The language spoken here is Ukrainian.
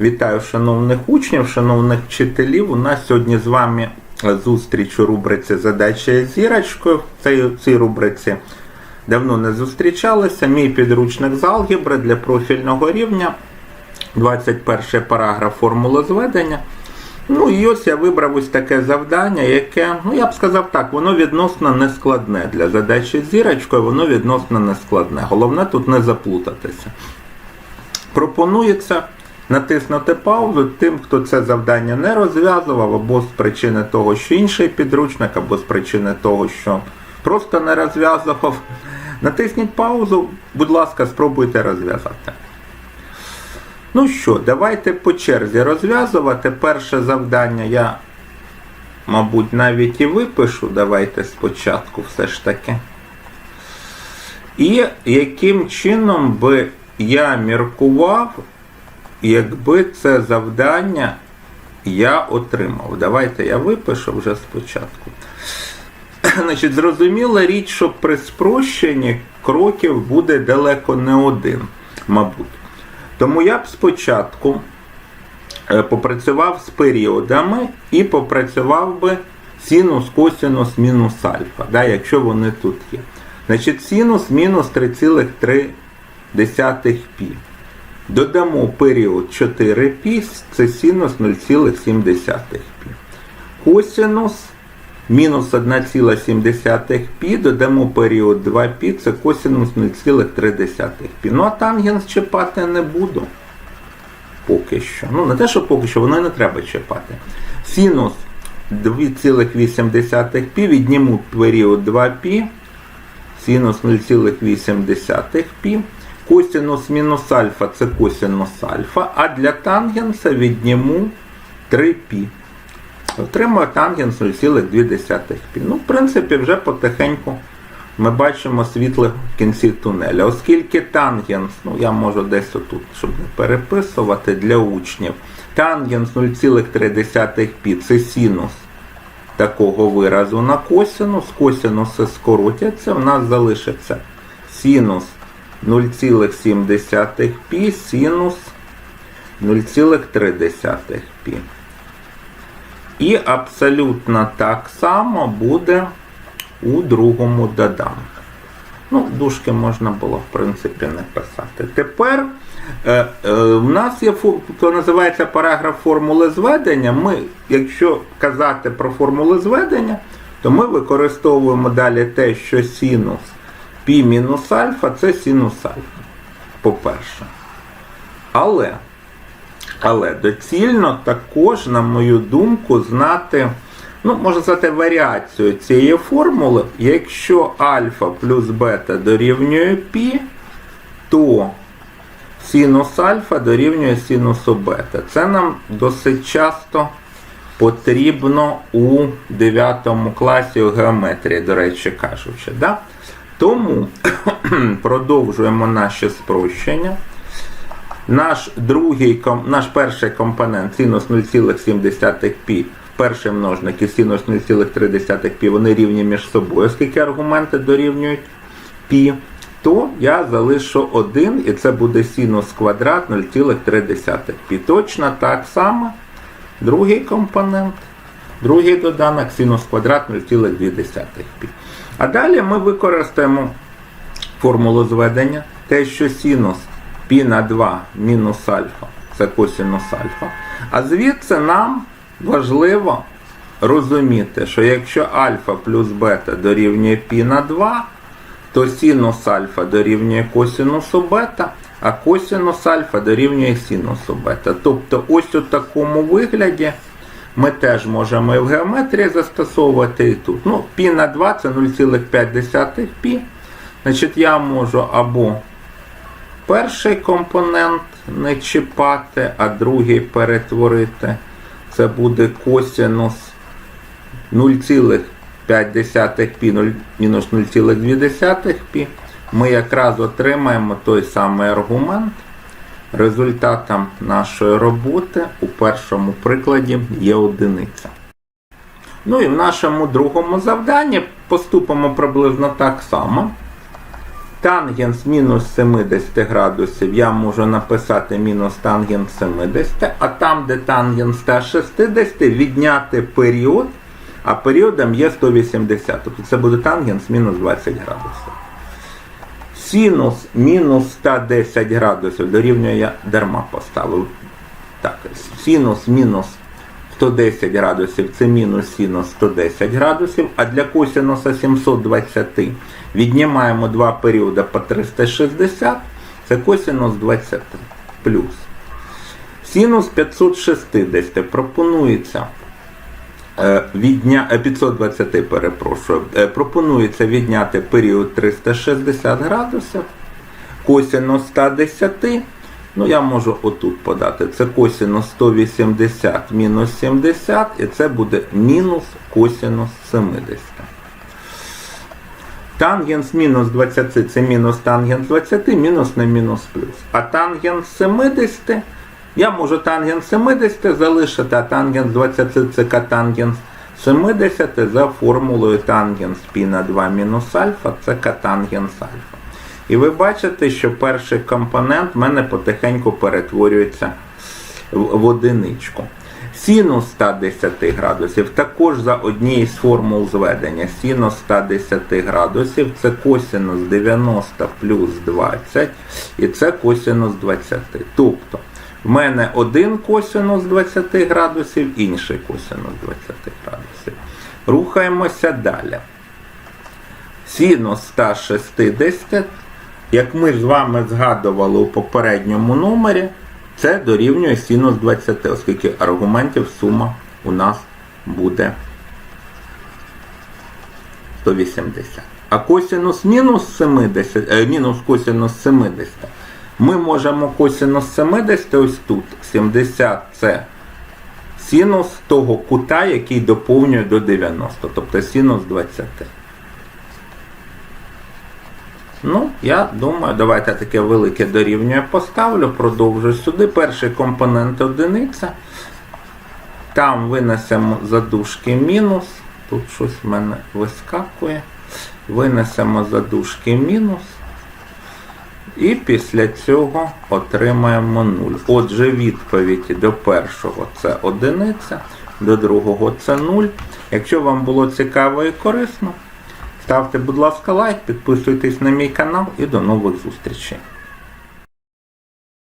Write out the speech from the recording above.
Вітаю шановних учнів, шановних вчителів. У нас сьогодні з вами зустріч у рубриці Задача зірочкою. В цій, рубриці давно не зустрічалися. Мій підручник з алгебри для профільного рівня. 21 параграф формули зведення. Ну і ось я вибрав ось таке завдання, яке, ну я б сказав так, воно відносно нескладне. Для задачі зірочкою воно відносно нескладне. Головне тут не заплутатися. Пропонується натиснути паузу тим, хто це завдання не розв'язував, або з причини того, що інший підручник, або з причини того, що просто не розв'язував. Натисніть паузу, будь ласка, спробуйте розв'язати. Ну що, давайте по черзі розв'язувати. Перше завдання я, мабуть, навіть і випишу. Давайте спочатку все ж таки. І яким чином би я міркував, якби це завдання я отримав. Давайте я випишу вже спочатку. Значить, зрозуміла річ, що при спрощенні кроків буде далеко не один, мабуть. Тому я б спочатку е, попрацював з періодами і попрацював би синус, косинус, мінус альфа, да, якщо вони тут є. Значить, синус мінус 3,3 пі. Додамо період 4π, це синус 0,7 пі. Косинус мінус 1,7 пі, додамо період 2π, це косинус 0,3 пі. Ну а тангенс чіпати не буду. Поки що. Ну, не те, що поки що, воно і не треба чіпати. Синус 2,8 пі, відніму період 2π, синус 0,8 пі. Косинус мінус альфа це косинус альфа, а для тангенса відніму 3π. Отримую тангенс 0,2 пі. Ну, в принципі, вже потихеньку ми бачимо світле в кінці тунеля. Оскільки тангенс, ну я можу десь отут, щоб не переписувати для учнів, тангенс 0,3 пі це синус такого виразу на косинус, косинуси скоротяться, в нас залишиться синус 0,7 пі, синус 0,3 пі. І абсолютно так само буде у другому доданку. Ну, дужки можна було, в принципі, не писати. Тепер е, е, в нас є то називається параграф формули зведення. Ми, якщо казати про формули зведення, то ми використовуємо далі те, що синус π мінус альфа це синус альфа. По-перше. Але. Але доцільно також, на мою думку, знати, ну, можна сказати, варіацію цієї формули. Якщо альфа плюс бета дорівнює пі, то синус альфа дорівнює синусу бета. Це нам досить часто потрібно у 9 класі у геометрії, до речі кажучи. Да? Тому продовжуємо наше спрощення. Наш другий, наш перший компонент синус 0,7 π, перший множник і синус 0,3 π, вони рівні між собою, оскільки аргументи дорівнюють π, то я залишу 1 і це буде синус квадрат 0,3 π. Точно так само другий компонент, другий доданок синус квадрат 0,2. А далі ми використаємо формулу зведення, те, що синус пі на 2 мінус альфа це косинус альфа. А звідси нам важливо розуміти, що якщо альфа плюс бета дорівнює пі на 2, то синус альфа дорівнює косинусу бета, а косинус альфа дорівнює синусу бета. Тобто ось у такому вигляді ми теж можемо і в геометрії застосовувати і тут. Ну, π на 2 це 0,5 π. Значить, я можу або перший компонент не чіпати, а другий перетворити. Це буде косинус 0,5 π мінус 0,2 π. Ми якраз отримаємо той самий аргумент. Результатом нашої роботи у першому прикладі є одиниця. Ну і в нашому другому завданні поступимо приблизно так само. Тангенс мінус 70 градусів я можу написати мінус тангенс 70, а там, де тангенс 160, відняти період, а періодом є 180. Тобто це буде тангенс мінус 20 градусів. Синус мінус 110 градусів дорівнює я дарма поставив. Так, синус мінус 110 градусів це мінус синус 110 градусів, а для косинуса 720 віднімаємо два періоди по 360, це косинус 20 плюс. Синус 560 пропонується е, відня... е, 520, перепрошую, е, пропонується відняти період 360 градусів, косинус 110, ну я можу отут подати, це косинус 180 мінус 70, і це буде мінус косинус 70. Тангенс мінус 20 це мінус тангенс 20, мінус на мінус плюс. А тангенс 70, я можу тангенс 70 залишити, а тангенс 20 це катангенс 70 за формулою тангенс π на 2 мінус альфа, це катангенс альфа. І ви бачите, що перший компонент в мене потихеньку перетворюється в, одиничку. Синус 110 градусів також за однією з формул зведення. Синус 110 градусів це косинус 90 плюс 20 і це косинус 20. Тобто в мене один косинус 20 градусів, інший косинус 20 градусів. Рухаємося далі. Синус 160, як ми з вами згадували у попередньому номері, це дорівнює синус 20, оскільки аргументів сума у нас буде 180. А косинус мінус 70, е, мінус косинус 70, ми можемо косинус 70 ось тут. 70 це синус того кута, який доповнює до 90, тобто синус 20. Ну, я думаю, давайте таке велике дорівнює поставлю, продовжу сюди. Перший компонент одиниця. Там винесемо задушки мінус. Тут щось в мене вискакує. Винесемо задушки мінус. І після цього отримаємо 0. Отже, відповідь до першого це одиниця, до другого це 0. Якщо вам було цікаво і корисно, ставте, будь ласка, лайк, підписуйтесь на мій канал і до нових зустрічей.